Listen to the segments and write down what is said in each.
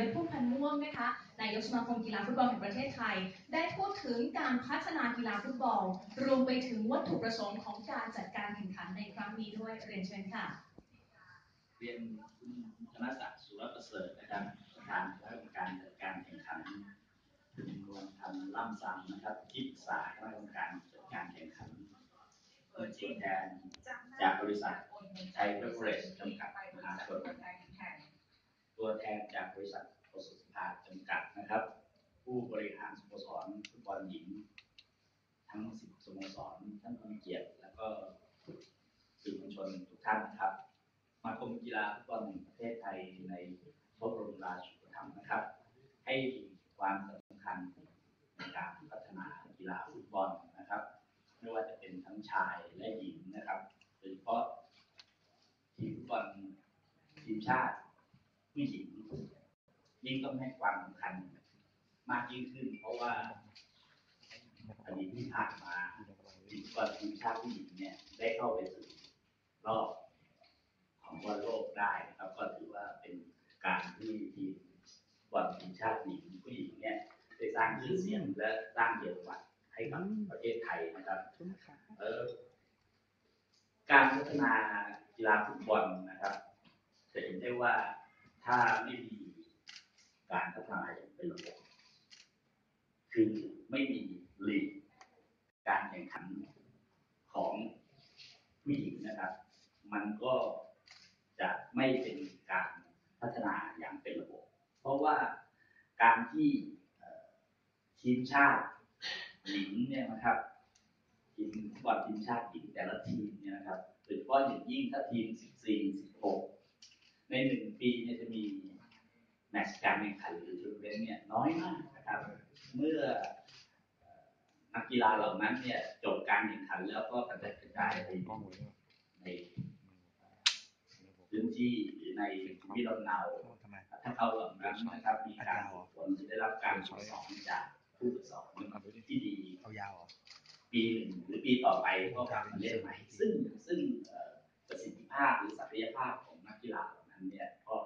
ยศพุ่มพันธ์ม่วงนะคะนายกสมาคมกีฬาฟุตบอลแห่งประเทศไทย ได้พูดถึงการพัฒนากีฬาฟุตบอล รวมไปถึงวัตถุประสงค์ของการจัดการแข่งขันในครั้งนี้ด้วยเรียนเชิญค่ะ เรียนคุณธนศักดิ์สุรประเสริฐนะครับประธานคณะกรรมการจัดการแข่งขันคุณนวลพันธ์ล่ำซ้ำนะครับที่ปรึกษาคณะกรรมการจัดการแข่งขันเป็นตัวแทนจากบริษัทไทยเบเวอเรจจำกัดมหาชน ตัวแทนจากบริษัทโอสุสภาจำกัดนะครับ ผู้บริหารสโมสรฟุตบอลหญิง ทั้งสิบสโมสรท่านผู้มีเกียรติ แล้วก็สื่อมวลชนทุกท่านนะครับมาคมกีฬาฟุตบอลแห่งประเทศไทยในพระบรมราชูปถัมภ์นะครับ ให้ความสำคัญในการพัฒนากีฬาฟุตบอลนะครับ ไม่ว่าจะเป็นทั้งชายและหญิงนะครับโดยเฉพาะทีมฟุตบอลทีมชาติ ผู้หญิงยิ่งต้องให้ความสำคัญมากยิ่งขึ้น เพราะว่าอดีตที่ผ่านมาทีมฟุตบอลทีมชาติผู้หญิงเนี่ย ได้เข้าไปสู่รอบของบอลโลกได้นะครับ ก็ถือว่าเป็นการที่ทีมบอลทีมชาติหญิงผู้หญิงเนี่ยได้สร้างชื่อเสียงและสร้างเกียรติบัตรให้กับประเทศไทยนะครับเออการพัฒนากีฬาฟุตบอลนะครับ จะเห็นได้ว่า ถ้าไม่มีการพัฒนาอย่างเป็นระบบคือไม่มีลีกการแข่งขันของผู้หญิงนะครับ มันก็จะไม่เป็นการพัฒนาอย่างเป็นระบบ เพราะว่าการที่ทีมชาติหญิงเนี่ยนะครับ ทีมฟุตบอลทีมชาติหญิงแต่ละทีมเนี่ยนะครับโดยเฉพาะอย่างยิ่งถ้าทีม 14 16 ในหนึ่งปีเนี่ยจะมีแมตช์การแข่งขันหรือทัวร์นาเมนต์เนี่ยน้อยมากนะครับ เมื่อเอ่อนักกีฬาเหล่านั้นเนี่ยจบการแข่งขันแล้วก็กระจายกระจายไปในพื้นที่หรือในภูมิลำเนาทำไมถ้าเขาเหล่านั้นนะครับ มีการฝึกฝนหรือได้รับการสอนจากผู้ฝึกสอนที่ดีเอายาวเหรอปีหนึ่งหรือปีต่อไปก็กลับมาเล่นใหม่ ซึ่งซึ่งเอ่อประสิทธิภาพหรือศักยภาพของนักกีฬาเหล่านั้นเนี่ยก็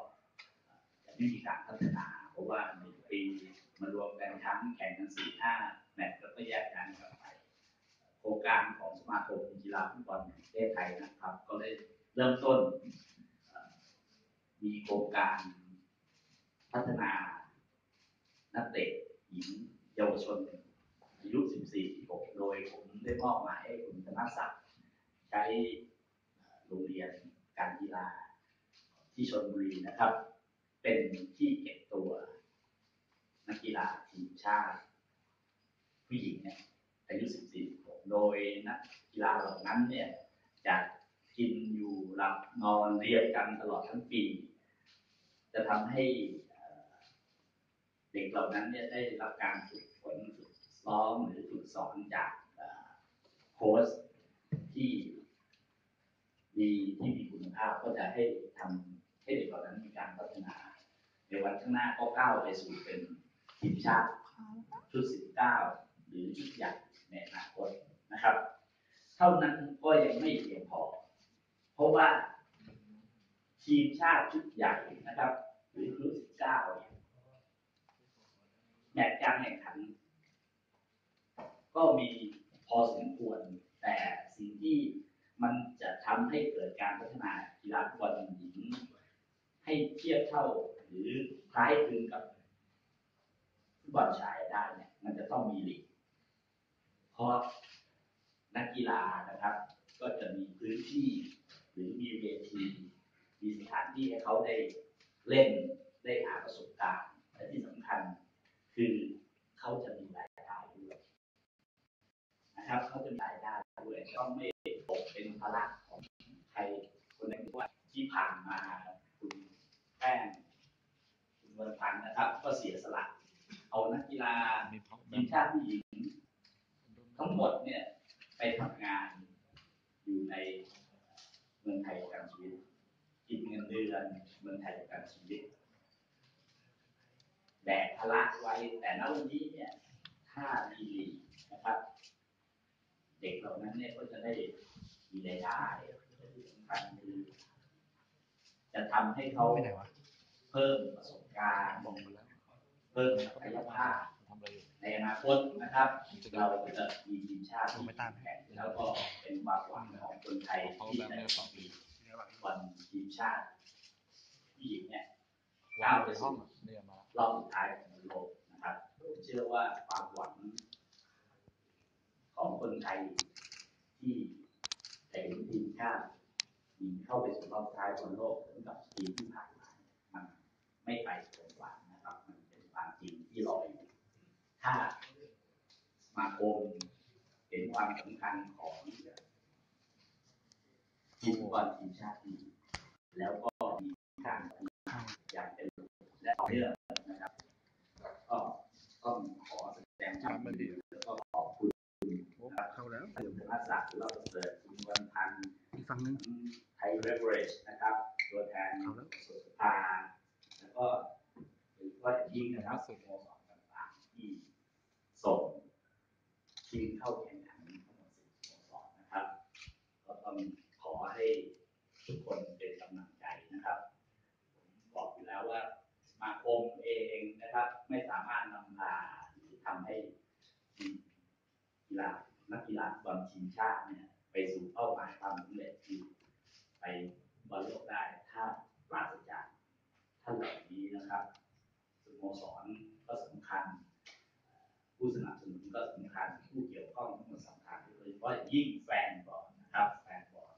เอ่อจะไม่มีการพัฒนา เพราะว่าหนึ่งปี มารวมกันครั้งแข่งกันสี่ห้าแมตช์แล้วก็แยกกันกลับไปโครงการของสมาคมกีฬาฟุตบอลแห่งประเทศไทยนะครับ ก็ได้เริ่มต้นมีโครงการพัฒนานักเตะหญิงเยาวชนอายุ 14 16 โดยผมได้มอบหมายให้คุณธนศักดิ์ใช้โรงเรียนการกีฬาที่ชลบุรีนะครับ เป็นที่เก็บตัว นักกีฬาทีมชาติ ผู้หญิงเนี่ยอายุ 14 16โดยนักกีฬาเหล่านั้นเนี่ยจะกินอยู่หลับนอนเรียนกันตลอดทั้งปี จะทำให้เด็กเหล่านั้นเนี่ยได้รับการฝึกฝนฝึกซ้อมหรือฝึกสอนจากโค้ชที่มีที่มีคุณภาพก็จะให้ทำให้เด็กเหล่านั้นมีการพัฒนา ในวันข้างหน้าก็ก้าวไปสู่เป็น ทีมชาติชุด 19 หรือชุดใหญ่ในอนาคตนะครับ เท่านั้นก็ยังไม่เพียงพอ เพราะว่าทีมชาติชุดใหญ่นะครับ หรือชุด 19 เนี่ยแมตช์การแข่งขัน ก็มีพอสมควร แต่สิ่งที่มันจะทำให้เกิดการพัฒนากีฬาฟุตบอลหญิงให้เทียบเท่า หรือคล้ายคลึงกับ ฟุตบอลชายได้เนี่ยมันจะต้องมีลีกเพราะนักกีฬานะครับ ก็จะมีพื้นที่หรือมีเวทีมีสถานที่ให้เขาได้เล่นได้หาประสบการณ์และที่สำคัญคือเขาจะมีรายได้ด้วยนะครับเขาจะมีรายได้ด้วยต้องไม่ตกเป็นภาระของใครคนหนึ่งว่าที่ผ่านมาคุณแป้งคุณวรพันนะครับ ก็เสียสละ เอานักกีฬามีเพราะทีมชาติผู้หญิงทั้งหมดเนี่ยไปทำงานอยู่ในเมืองไทยประกันชีวิตกินเงินเดือนเมืองไทยประกันชีวิตแบกภาระไว้แต่ณวันนี้เนี่ยถ้ามีลีกนะครับ เด็กเหล่านั้นเนี่ยก็จะได้มีรายได้และที่สำคัญคือจะทำให้เขาไปไหนวะเพิ่มประสบการบอกไปแล้ว เพิ่มศักยภาพในอนาคตนะครับ เราจะมีทีมชาติโอ้ไม่แข่งแล้วก็เป็นความหวังของคนไทยที่จะมีบอลทีมชาติผู้หญิงเนี่ยว้าวในห้องอะเนี่รอบสุดท้ายของโลกนะครับผมเชื่อว่าความหวังของคนไทยที่จะเห็นทีมชาติยิงเข้าไปสู่รอบท้ายของโลกเหมือนกับปีที่ผ่านมามันไม่ไปเกินกว่านะครับ มัน เป็นความจริงที่รออยู่ ถ้าสมาคมเห็นความสำคัญของทีมฟุตบอลทีมชาตินี้แล้วก็มีการพัฒนาอย่างเป็นและต่อเนื่องนะครับ ก็ต้องขอแสดงความยินดีแล้วก็ขอบคุณโอ้เข้าแล้วคุณธนศักดิ์เราเสริฐคุณวันพันธ์อีกฝั่งนึงไทยเรเวอเรจนะครับ ตัวแทนเอาแล้วสุสภาแล้วก็ หรือว่ายิ่งนะครับสโมสรต่างๆที่ส่งทีมเข้าแข่งขันทั้งหมดสิบสโมสรนะครับก็ต้องขอให้ทุกคนเป็นกำลังใจนะครับผมบอกอยู่แล้วว่าสมาคมเองนะครับ ไม่สามารถนำพาหรือทำให้กีฬานักกีฬาบอลทีมชาติเนี่ยไปสู่เป้าหมายความสำเร็จที่ไปบอลโลกได้ถ้าปราศจากท่านเหล่านี้นะครับ มสรก็สำคัญ ผู้สนับสนุนก็สำคัญผู้เกี่ยวข้องทั้งหมดสำคัญโดยเฉพาะยิ่งแฟนบอลนะครับแฟนบอล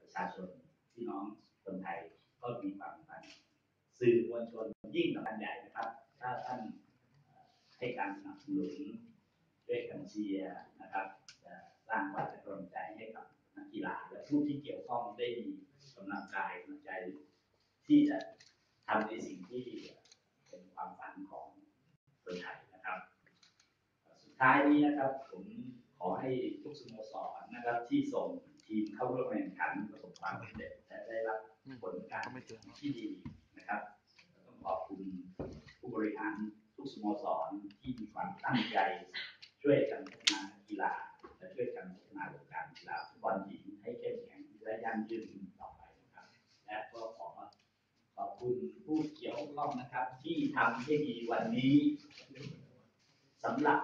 ประชาชนพี่น้องคนไทยก็มีความสำคัญสื่อมวลชนยิ่งสำคัญใหญ่นะครับ ถ้าท่านให้การสนับสนุนด้วยกันเชียร์นะครับจะสร้างความกำลังใจให้กับนักกีฬาและผู้ที่เกี่ยวข้องได้มีกำลังกายกำลังใจที่จะทำในสิ่งที่ ความฝันของคนไทยนะครับ สุดท้ายนี้นะครับผมขอให้ทุกสโมสรนะครับ ที่ส่งทีมเข้าร่วมแข่งขันประสบความสำเร็จและได้รับผลการที่ดีนะครับต้องขอบคุณผู้บริหารทุกสโมสรที่มีความตั้งใจช่วยกันพัฒนากีฬาและช่วยกันพัฒนาวงการกีฬาฟุตบอลหญิงให้เข้มแข็งและยั่งยืนต่อไปนะครับ และก็ขอ ขอบคุณผู้เกี่ยวข้องนะครับ ที่ทำให้ดีวันนี้สำหรับ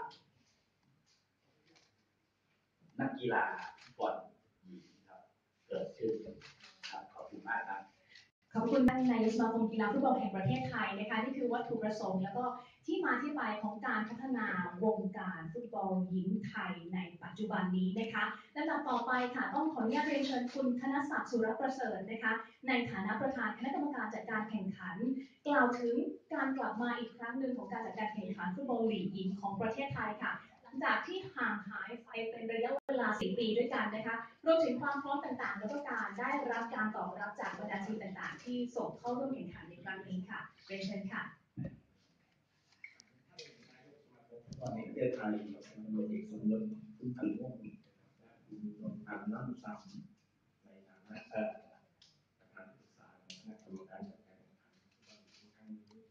นักกีฬาก่อลหญิงครับเกิดขึ้นครับขอบคุณมากครับขอบคุณท่านนายกสมาคมกีฬาฟุตบอลแห่งประเทศไทยนะคะนี่คือวัตถุประสงค์แล้วก็ ที่มาที่ไปของการพัฒนาวงการฟุตบอลหญิงไทยในปัจจุบันนี้นะคะลำดับต่อไปค่ะต้องขออนุญาตเรียนเชิญคุณธนศักดิ์สุรประเสริฐนะคะ ในฐานะประธานคณะกรรมการจัดการแข่งขัน กล่าวถึงการกลับมาอีกครั้งหนึ่งของการจัดการแข่งขันฟุตบอลลีกหญิงของประเทศไทยค่ะ หลังจากที่ห่างหายไปเป็นระยะเวลา 10 ปีด้วยกันนะคะรวมถึงความพร้อมต่างๆ แล้วก็การได้รับการตอบรับจากบรรดาทีมต่างๆ ที่ส่งเข้าร่วมแข่งขันในครั้งนี้ค่ะเรียนเชิญค่ะ ตอนนี้ประเทศไทยกับทางตำรวจเอกสมยศคุณพันธ์ม่วงและคุณนนท์พันธ์น้ำซ้ำในฐานะเอ่อประธานที่ปรึกษาคณะกรรมการจัดการแข่งขันครั้งนี้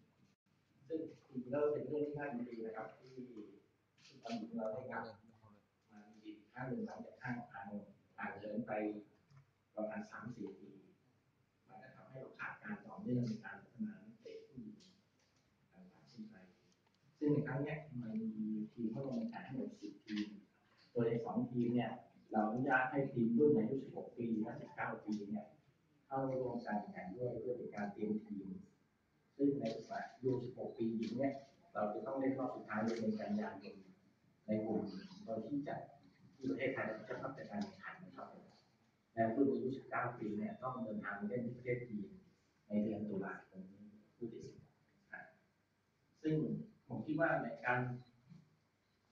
ซึ่งจริงๆแล้วเป็นเรื่องที่น่ายินดีนะครับที่ที่ตำรวจเราได้กลับมาอีกครั้งหนึ่งหลังจากข้างทางห่างเหินไปประมาณสามสี่ปีมันก็ทำให้เราขาดการต่อเนื่องในการพัฒนานักเตะผู้หญิงต่างๆที่ไทยซึ่งในครั้งนี้ ทีมเข้าลงแข่งทั้งหมด10ทีม โดยในสองทีมเนี่ยเราอนุญาตให้ทีมรุ่นอายุ 16 ปีและ 19 ปีเนี่ยเข้าร่วมการแข่งขันด้วยเพื่อเป็นการเตรียมทีม ซึ่งในสมัยอายุ 16 ปีหญิงเนี่ยเราจะต้องเล่นรอบสุดท้ายในเดือนกันยายนในกลุ่มโดยที่จะที่ประเทศไทยเราจะเข้าจัดการแข่งขันนะครับและรุ่นอายุ 19 ปีเนี่ยต้องเดินทางไปเล่นที่ประเทศจีนในเดือนตุลาคมนี้ผู้ติดครับซึ่งผมคิดว่าในการ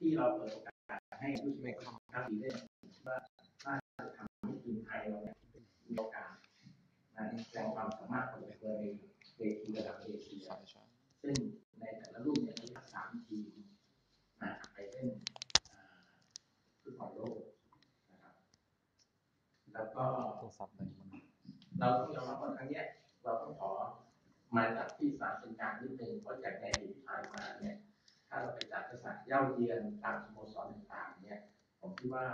ที่เราเปิดโอกาสให้ผู้ชมครับดีได้ว่าน่าจะทำให้ทีมไทยเราเนี่ยมีโอกาสนะแสดงความสามารถของตัวเองเวทีระดับเอเชียซึ่งในแต่ละรุ่นเนี่ยมีสามทีมนะไปเล่นอ่าฟุตบอลโลกนะครับแล้วก็เราต้องยอมรับว่าครั้งเนี้ยเราต้องขอมาจากที่สามเป็นกลารนิดนึงเพราะจากในอดีตที่ผ่านมาเนี่ย ถ้าเราไปจัดกระสัก เย่าเยียนตามสโมสรต่างๆเนี่ยผมคิดว่า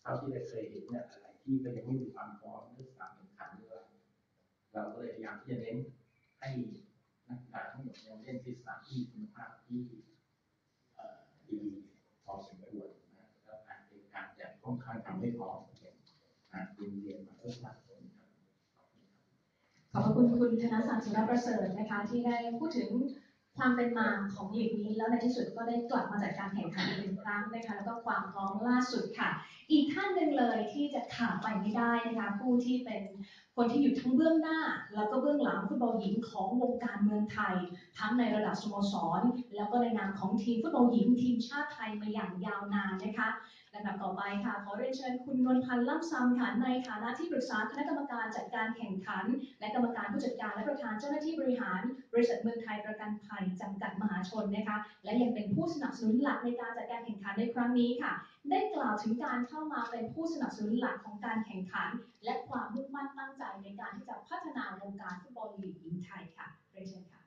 เท่าที่ได้เคยเห็นเนี่ยอะไรที่ก็ยังไม่มีความพร้อมเรื่องสนามแข่งขันด้วยเราก็เลยพยายามที่จะเน้นให้นักกีฬาทั้งหมดเนี่ยเล่นที่สนามที่คุณภาพที่ดีพอสมควรนะแล้วการเป็นการจัดค่อนข้างทำให้พร้อมเนการเรียนเรียนมาเพื่อสร้างผลครับขอบคุณครับขอบคุณคุณธนศักดิ์สุรประเสริฐนะคะที่ได้พูดถึง ความเป็นมาของลีกนี้ แล้วในที่สุดก็ได้กลับมาจัดการแข่งขันอีกหนึ่งครั้งนะคะแล้วก็ความพร้อมล่าสุดค่ะ อีกท่านหนึ่งเลยที่จะขาดไปไม่ได้นะคะผู้ที่เป็นคนที่อยู่ทั้งเบื้องหน้า แล้วก็เบื้องหลังฟุตบอลหญิงของวงการเมืองไทย ทั้งในระดับสโมสร แล้วก็ในนามของทีมฟุตบอลหญิงทีมชาติไทยมาอย่างยาวนานนะคะ ลำดับต่อไปค่ะ ขอเรียนเชิญคุณนวลพันธ์ล่ำซำค่ะในฐานะที่ปรึกษาคณะกรรมการจัดการแข่งขัน และกรรมการผู้จัดการและประธานเจ้าหน้าที่บริหาร บริษัทเมืองไทยประกันภัยจำกัดมหาชนนะคะ และยังเป็นผู้สนับสนุนหลักในการจัดการแข่งขันในครั้งนี้ค่ะ ได้กล่าวถึงการเข้ามาเป็นผู้สนับสนุนหลักของการแข่งขัน และความมุ่งมั่นตั้งใจในการที่จะพัฒนาวงการฟุตบอลลีกหญิงไทยค่ะเรียนเชิญค่ะ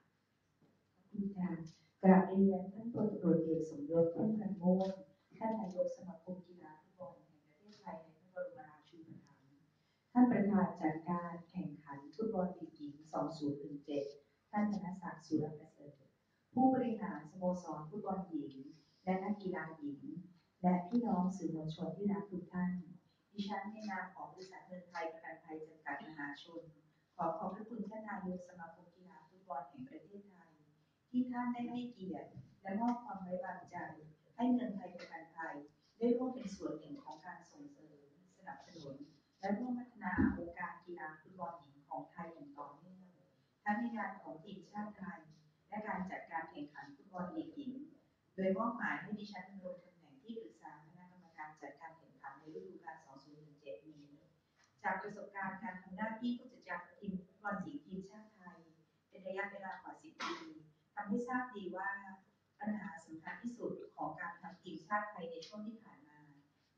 มีการกราบเรียนท่านพลตรวจเอกสมยศพุ่มพันธ์ม่วง ท่านนายกสมาคมกีฬาฟุตบอลแห่งประเทศไทยในพระบรมราชูปถัมภ์ท่านประธานจัดการแข่งขันฟุตบอลลีกหญิง 2017 ท่านธนศักดิ์สุรประเสริฐผู้บริหารสโมสรฟุตบอลหญิง และนักกีฬาหญิง และพี่น้องสื่อมวลชนที่รักทุกท่าน ดิฉันในนามของบริษัทเมืองไทยประกันภัยจำกัดมหาชน ขอขอบพระคุณท่านนายกสมาคมกีฬาฟุตบอลแห่งประเทศไทย ที่ท่านได้ให้เกียรติและมอบความไว้วางใจ ให้เมืองไทยประกัน ภัยได้ร่วมเป็นส่วนหนึ่งของการส่งเสริมสนับสนุน และร่วมพัฒนาวงการกีฬาฟุตบอลหญิงของไทยอย่างต่อเนื่องทั้งในงานของทีมชาติไทย และการจัดการแข่งขันฟุตบอลลีกหญิง โดยมอบหมายให้ดิฉันดำรงตำแหน่งที่ปรึกษาคณะกรรมการจัดการแข่งขันในฤดูกาล 2017 นี้ จากประสบการณ์การทำหน้าที่ผู้จัดการทีมฟุตบอลหญิงทีมชาติไทย เป็นระยะเวลากว่า 10 ปีทำให้ทราบดีว่า ปัญหาสำคัญที่สุดของการทำทีมชาติไทยในช่วงที่ผ่านมา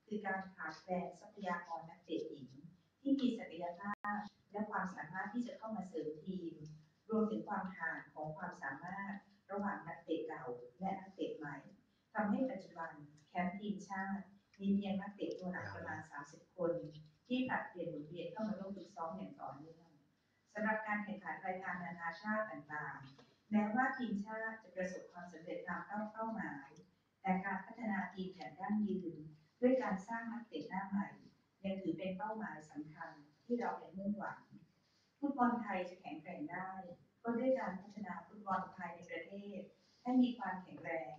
คือการขาดแคลนทรัพยากรนักเตะหญิง ที่มีศักยภาพ และความสามารถที่จะเข้ามาเสริมทีม รวมถึงความห่างของความสามารถระหว่างนักเตะเก่า และนักเตะใหม่ทำให้ปัจจุบันแคมป์ทีมชาติมีเพียงนักเตะตัวหลักประมาณ 30 คน ที่ผลัดเปลี่ยนหมุนเวียนเข้ามาร่วมฝึกซ้อมอย่างต่อเนื่องสำหรับการแข่งขันรายการนานาชาติต่างๆ แม้ว่าทีมชาติจะประสบความสำเร็จตามเป้าหมาย แต่การพัฒนาทีมอย่างยั่งยืนด้วยการสร้างนักเตะหน้าใหม่ ยังถือเป็นเป้าหมายสำคัญที่เราเป็นมุ่งหวังฟุตบอลไทยจะแข็งแกร่งได้ ก็ด้วยการพัฒนาฟุตบอลภายในประเทศ ให้มีความแข็งแรง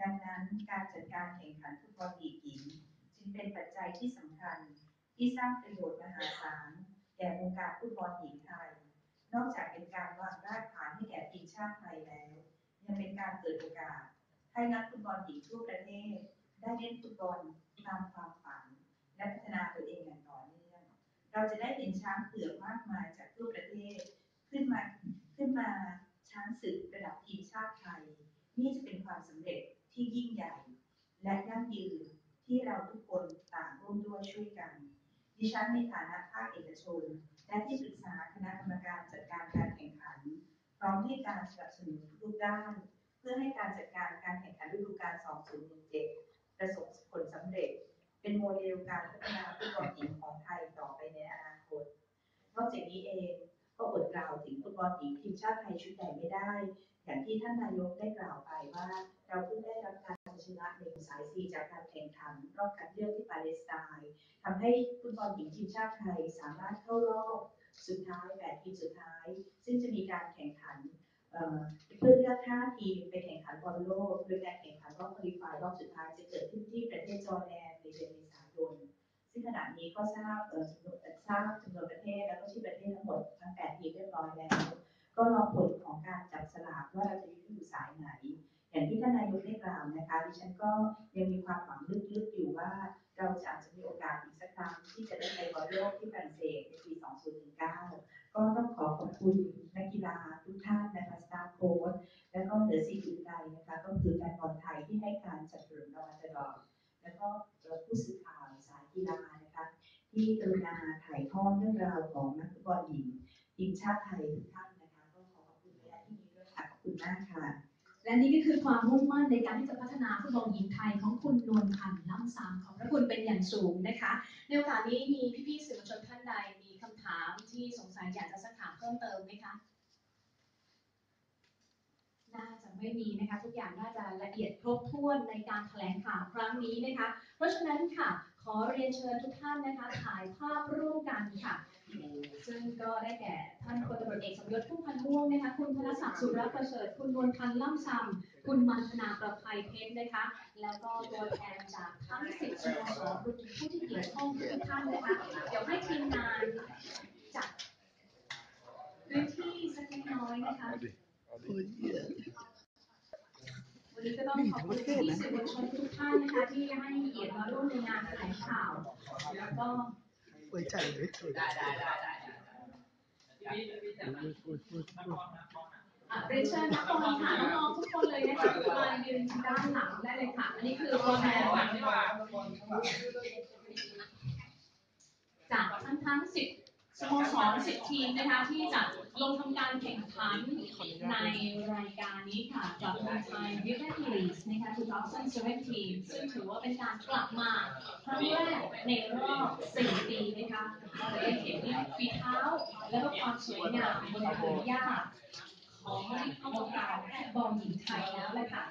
ดังนั้นการจัดการแข่งขันฟุตบอลลีกหญิงจึงเป็นปัจจัยที่สำคัญที่สร้างประโยชน์มหาศาลแก่วงการฟุตบอลหญิงไทย นอกจากเป็นการวางรากฐานให้แก่ทีมชาติไทยแล้ว ยังเป็นการเปิดโอกาส ให้นักฟุตบอลหญิงทั่วประเทศ ได้เล่นฟุตบอลตามความฝัน และพัฒนาตัวเองอย่างต่อเนื่อง เราจะได้เห็นช้างเผือกมากมายจากทั่วประเทศ ขึ้นมาขึ้นมาช้างศึกระดับทีมชาติไทย นี่จะเป็นความสำเร็จที่ยิ่งใหญ่ และยั่งยืนที่เราทุกคนต่างร่วมด้วยช่วยกัน ดิฉันในฐานะภาคเอกชน และที่ปรึกษาคณะกรรมการจัดการการแข่งขัน พร้อมให้การสนับสนุนทุกด้าน เพื่อให้การจัดการการแข่งขันฤดูกาล 2017 ประสบผลสำเร็จ เป็นโมเดลการพัฒนาฟุตบอลหญิงของไทยต่อไปในอนาคต นอกจากนี้เองก็อดกล่าวถึงฟุตบอลหญิงทีมชาติไทยชุดใหญ่ไม่ได้ อย่างที่ท่านนายกได้กล่าวไปว่า เราเพิ่งได้รับการ ชนะในสายซีจากการแข่งขันรอบคัดเลือกที่ปาเลสไตน์ทำให้ฟุตบอลหญิงทีมชาติไทยสามารถเข้ารอบสุดท้ายแปดทีมสุดท้าย ซึ่งจะมีการแข่งขันเพื่อเลือกห้าทีมไปแข่งขันบอลโลกโดยการแข่งขันรอบคุริฟายรอบสุดท้ายจะเกิดขึ้นที่ประเทศจอร์แดนในเดือนเมษายนซึ่งขณะนี้ก็ทราบจำนวนทราบจำนวนประเทศแล้วก็ชื่อประเทศทั้งหมดทั้งแปดทีมเรียบร้อยแล้ว ก็รอผลของการจับสลากว่าเราจะอยู่สายไหน อย่างที่ท่านนายกได้กล่าวนะคะดิฉันก็ยังมีความหวังลึกๆอยู่ว่าเราจะอาจจะมีโอกาสอีกสักครั้งที่จะได้ไปบอลโลกที่ฝรั่งเศสในปี 2019 ก็ต้องขอขอบคุณนักกีฬาทุกท่านนะคะสตาฟโค้ชแล้วก็เหนือสิ่งอื่นใดนะคะก็คือแฟนบอลไทยที่ให้การสนับสนุนเรามาตลอดแล้วก็ผู้สื่อข่าวสายกีฬานะคะที่กรุณาถ่ายทอดเรื่องราวของนักฟุตบอลหญิงทีมชาติไทยทุกท่านนะคะก็ขอขอบคุณในที่นี้ด้วยค่ะขอบคุณมากค่ะ และนี่ก็คือความมุ่งมั่นในการที่จะพัฒนาฟุตบอลหญิงไทยของคุณนวลพันธ์ล่ำซำของพระคุณเป็นอย่างสูงนะคะ ในโอกาสนี้มีพี่ๆสื่อมวลชนท่านใดมีคำถามที่สงสัยอยากจะสักถามเพิ่มเติมไหมคะน่าจะไม่มีนะคะทุกอย่างน่าจะละเอียดครบถ้วนในการแถลงข่าวครั้งนี้นะคะ เพราะฉะนั้นค่ะ อเรียนเชิญทุกท่านนะคะถ่ายภาพร่วมกันค่ะ ซึ่งก็ได้แก่ท่านพลตำรวจเอกสมยศพุ่มพันธ์ม่วงนะคะ คุณธนศักดิ์สุรประเสริฐ คุณนวลพันธ์ล่ำซำคุณมันธนาประภัยเพชรนะคะ แล้วก็ตัวแทนจากทั้งสิบสโมสรรวมถึงผู้ที่เกี่ยวข้องทุกท่านนะคะ เดี๋ยวให้ทีมงานจัดพื้นที่สักเล็กน้อยนะคะ วันนี้ก็ต้องขอบคุณที่สื่อมวลชนทุกท่านนะคะที่ให้เกียรติมาร่วมในงานแถลงข่าว แล้วก็ไว้ใจเลยได้ได้ได้ได้อะเรนเชิญนักบอลค่ะน้องๆทุกคนเลยนะคะมายืนด้านหลังได้เลยค่ะ อันนี้คือตัวแทนจากทั้งทั้งสิบ สโมสรสิบทีมนะคะที่จะลงทำการแข่งขันในรายการนี้ค่ะกับเมืองไทยวิทยาลีสนะคะ2017ซึ่งถือว่าเป็นการกลับมาครั้งแรกในรอบ 4 ปีนะคะเราได้เห็นฝีเท้าและก็ความสวยงามบนพื้นหญ้าของวงการฟุตบอลหญิงไทยแล้วแหละค่ะ